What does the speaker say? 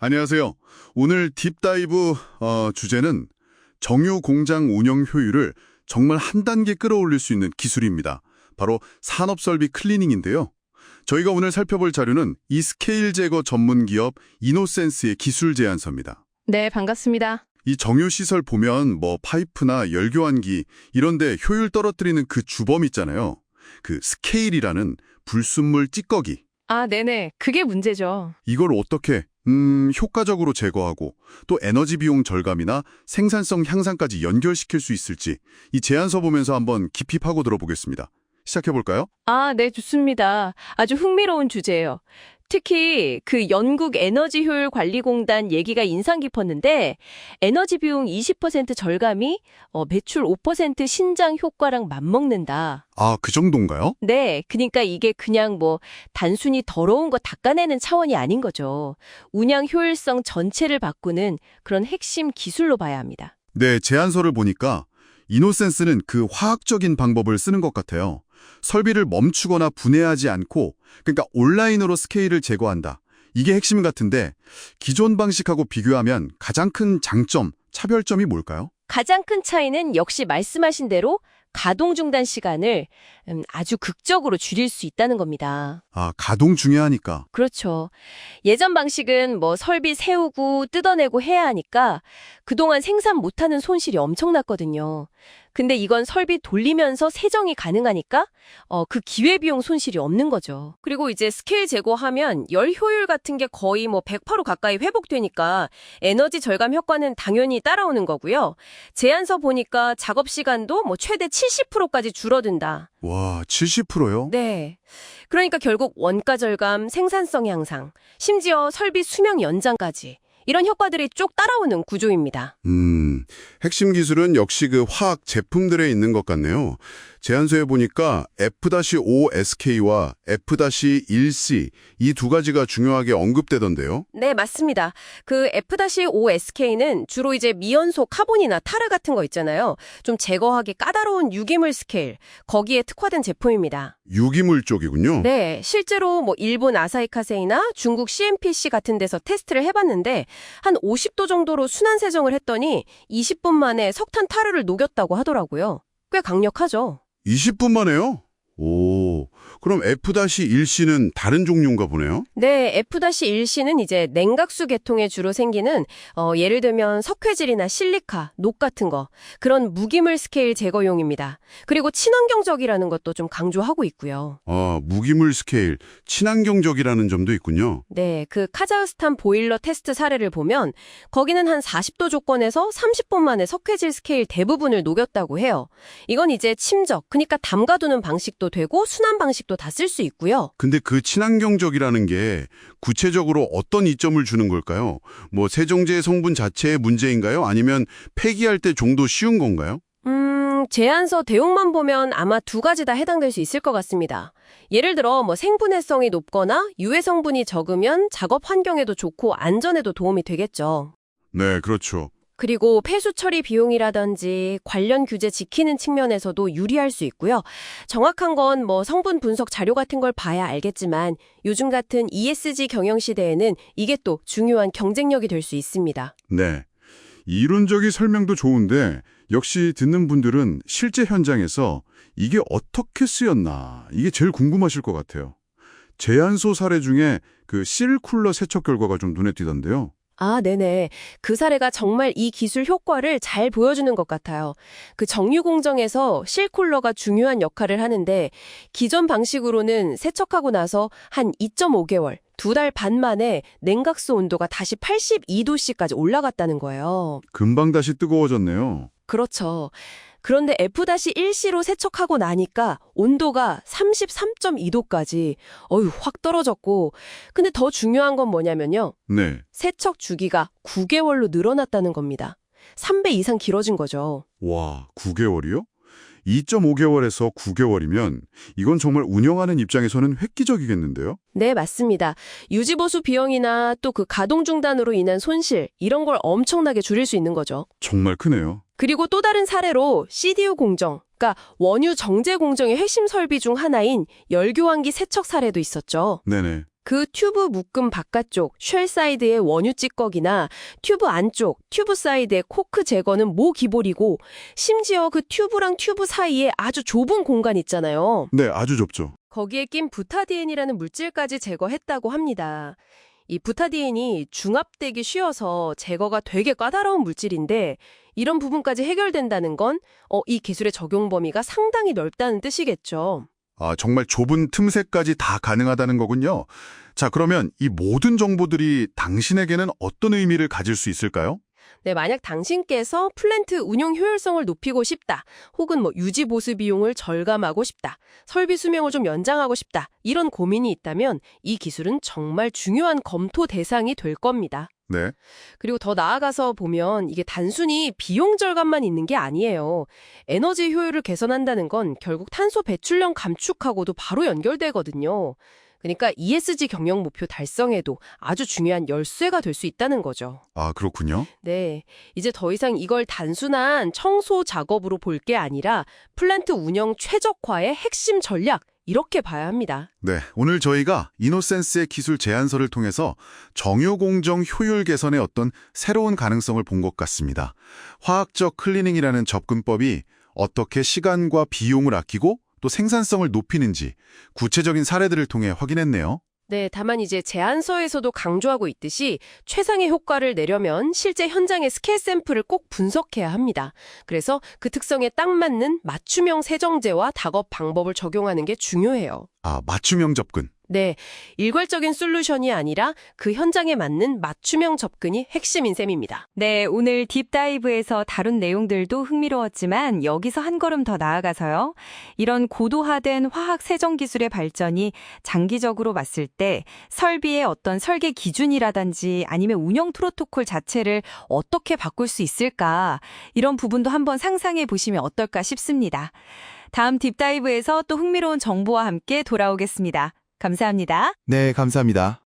안녕하세요. 오늘 딥다이브 어, 주제는 정유 공장 운영 효율을 정말 한 단계 끌어올릴 수 있는 기술입니다. 바로 산업설비 클리닝인데요. 저희가 오늘 살펴볼 자료는 이 스케일 제거 전문 기업 이노센스의 기술 제안서입니다. 네, 반갑습니다. 이 정유 시설 보면 뭐 파이프나 열교환기 이런데 효율 떨어뜨리는 그 주범 있잖아요. 그 스케일이라는 불순물 찌꺼기. 아, 네네. 그게 문제죠. 이걸 어떻게 음, 효과적으로 제거하고 또 에너지 비용 절감이나 생산성 향상까지 연결시킬 수 있을지 이 제안서 보면서 한번 깊이 파고 들어보겠습니다. 시작해 볼까요? 아, 네, 좋습니다. 아주 흥미로운 주제예요. 특히 그 영국 에너지 효율 관리 공단 얘기가 인상 깊었는데 에너지 비용 20% 절감이 어, 매출 5% 신장 효과랑 맞먹는다. 아, 그 정도인가요? 네, 그러니까 이게 그냥 뭐 단순히 더러운 거 닦아내는 차원이 아닌 거죠. 운영 효율성 전체를 바꾸는 그런 핵심 기술로 봐야 합니다. 네, 제안서를 보니까 이노센스는 그 화학적인 방법을 쓰는 것 같아요. 설비를 멈추거나 분해하지 않고 그러니까 온라인으로 스케일을 제거한다. 이게 핵심 같은데 기존 방식하고 비교하면 가장 큰 장점, 차별점이 뭘까요? 가장 큰 차이는 역시 말씀하신 대로 가동 중단 시간을 음, 아주 극적으로 줄일 수 있다는 겁니다. 아, 가동 중요하니까. 그렇죠. 예전 방식은 뭐 설비 세우고 뜯어내고 해야 하니까 그동안 생산 못하는 손실이 엄청났거든요. 근데 이건 설비 돌리면서 세정이 가능하니까 어, 그 기회비용 손실이 없는 거죠. 그리고 이제 스케일 제거하면 열 효율 같은 게 거의 뭐 100% 가까이 회복되니까 에너지 절감 효과는 당연히 따라오는 거고요. 제안서 보니까 작업 시간도 뭐 최대 70%까지 줄어든다. 와, 70%요? 네. 그러니까 결국 원가 절감, 생산성 향상, 심지어 설비 수명 연장까지 이런 효과들이 쭉 따라오는 구조입니다. 음, 핵심 기술은 역시 그 화학 제품들에 있는 것 같네요. 제안서에 보니까 F-5SK와 F-1C 이 두 가지가 중요하게 언급되던데요. 네, 맞습니다. 그 F-5SK는 주로 이제 미연소 카본이나 타르 같은 거 있잖아요. 좀 제거하기 까다로운 유기물 스케일, 거기에 특화된 제품입니다. 유기물 쪽이군요. 네, 실제로 뭐 일본 아사히카세이나 중국 CMPC 같은 데서 테스트를 해봤는데 한 50도 정도로 순환 세정을 했더니 20분 만에 석탄 타르를 녹였다고 하더라고요. 꽤 강력하죠. 20분 만에요? 오, 그럼 F-1C는 다른 종류인가 보네요? 네, F-1C는 이제 냉각수 계통에 주로 생기는 어, 예를 들면 석회질이나 실리카, 녹 같은 거 그런 무기물 스케일 제거용입니다. 그리고 친환경적이라는 것도 좀 강조하고 있고요. 아, 무기물 스케일, 친환경적이라는 점도 있군요. 네, 그 카자흐스탄 보일러 테스트 사례를 보면 거기는 한 40도 조건에서 30분 만에 석회질 스케일 대부분을 녹였다고 해요. 이건 이제 침적, 그러니까 담가두는 방식도 되고 순환 방식 도 다 쓸 수 있고요. 근데 그 친환경적이라는 게 구체적으로 어떤 이점을 주는 걸까요? 뭐 세정제 성분 자체의 문제인가요? 아니면 폐기할 때좀더 쉬운 건가요? 음, 제안서 대용만 보면 아마 두 가지 다 해당될 수 있을 것 같습니다. 예를 들어 뭐 생분해성이 높거나 유해 성분이 적으면 작업 환경에도 좋고 안전에도 도움이 되겠죠. 네, 그렇죠. 그리고 폐수 처리 비용이라든지 관련 규제 지키는 측면에서도 유리할 수 있고요. 정확한 건 뭐 성분 분석 자료 같은 걸 봐야 알겠지만 요즘 같은 ESG 경영 시대에는 이게 또 중요한 경쟁력이 될 수 있습니다. 네. 이론적인 설명도 좋은데 역시 듣는 분들은 실제 현장에서 이게 어떻게 쓰였나 이게 제일 궁금하실 것 같아요. 제안소 사례 중에 그 실쿨러 세척 결과가 좀 눈에 띄던데요. 아, 네네. 그 사례가 정말 이 기술 효과를 잘 보여주는 것 같아요. 그 정유 공정에서 실쿨러가 중요한 역할을 하는데 기존 방식으로는 세척하고 나서 한 2.5개월, 두 달 반 만에 냉각수 온도가 다시 82도씨까지 올라갔다는 거예요. 금방 다시 뜨거워졌네요. 그렇죠. 그런데 F-1C로 세척하고 나니까 온도가 33.2도까지 어휴 확 떨어졌고 근데 더 중요한 건 뭐냐면요. 네. 세척 주기가 9개월로 늘어났다는 겁니다. 3배 이상 길어진 거죠. 와, 9개월이요? 2.5개월에서 9개월이면 이건 정말 운영하는 입장에서는 획기적이겠는데요? 네, 맞습니다. 유지보수 비용이나 또 그 가동 중단으로 인한 손실 이런 걸 엄청나게 줄일 수 있는 거죠. 정말 크네요. 그리고 또 다른 사례로 CDU 공정, 그러니까 원유 정제 공정의 핵심 설비 중 하나인 열교환기 세척 사례도 있었죠. 네네. 그 튜브 묶음 바깥쪽 쉘 사이드의 원유 찌꺼기나 튜브 안쪽 튜브 사이드의 코크 제거는 모 기본이고 심지어 그 튜브랑 튜브 사이에 아주 좁은 공간 있잖아요. 네, 아주 좁죠. 거기에 낀 부타디엔이라는 물질까지 제거했다고 합니다. 이 부타디엔이 중합되기 쉬워서 제거가 되게 까다로운 물질인데 이런 부분까지 해결된다는 건 어, 이 기술의 적용 범위가 상당히 넓다는 뜻이겠죠. 아, 정말 좁은 틈새까지 다 가능하다는 거군요. 자, 그러면 이 모든 정보들이 당신에게는 어떤 의미를 가질 수 있을까요? 네, 만약 당신께서 플랜트 운영 효율성을 높이고 싶다, 혹은 뭐 유지 보수 비용을 절감하고 싶다, 설비 수명을 좀 연장하고 싶다, 이런 고민이 있다면 이 기술은 정말 중요한 검토 대상이 될 겁니다. 네. 그리고 더 나아가서 보면 이게 단순히 비용 절감만 있는 게 아니에요. 에너지 효율을 개선한다는 건 결국 탄소 배출량 감축하고도 바로 연결되거든요. 그러니까 ESG 경영 목표 달성에도 아주 중요한 열쇠가 될 수 있다는 거죠. 아, 그렇군요. 네. 이제 더 이상 이걸 단순한 청소 작업으로 볼 게 아니라 플랜트 운영 최적화의 핵심 전략, 이렇게 봐야 합니다. 네, 오늘 저희가 이노센스의 기술 제안서를 통해서 정유공정 효율 개선의 어떤 새로운 가능성을 본 것 같습니다. 화학적 클리닝이라는 접근법이 어떻게 시간과 비용을 아끼고 또 생산성을 높이는지 구체적인 사례들을 통해 확인했네요. 네, 다만 이제 제안서에서도 강조하고 있듯이 최상의 효과를 내려면 실제 현장의 스케일 샘플을 꼭 분석해야 합니다. 그래서 그 특성에 딱 맞는 맞춤형 세정제와 작업 방법을 적용하는 게 중요해요. 아, 맞춤형 접근. 네, 일괄적인 솔루션이 아니라 그 현장에 맞는 맞춤형 접근이 핵심인 셈입니다. 네, 오늘 딥다이브에서 다룬 내용들도 흥미로웠지만 여기서 한 걸음 더 나아가서요. 이런 고도화된 화학 세정 기술의 발전이 장기적으로 봤을 때 설비의 어떤 설계 기준이라든지 아니면 운영 프로토콜 자체를 어떻게 바꿀 수 있을까 이런 부분도 한번 상상해 보시면 어떨까 싶습니다. 다음 딥다이브에서 또 흥미로운 정보와 함께 돌아오겠습니다. 감사합니다. 네, 감사합니다.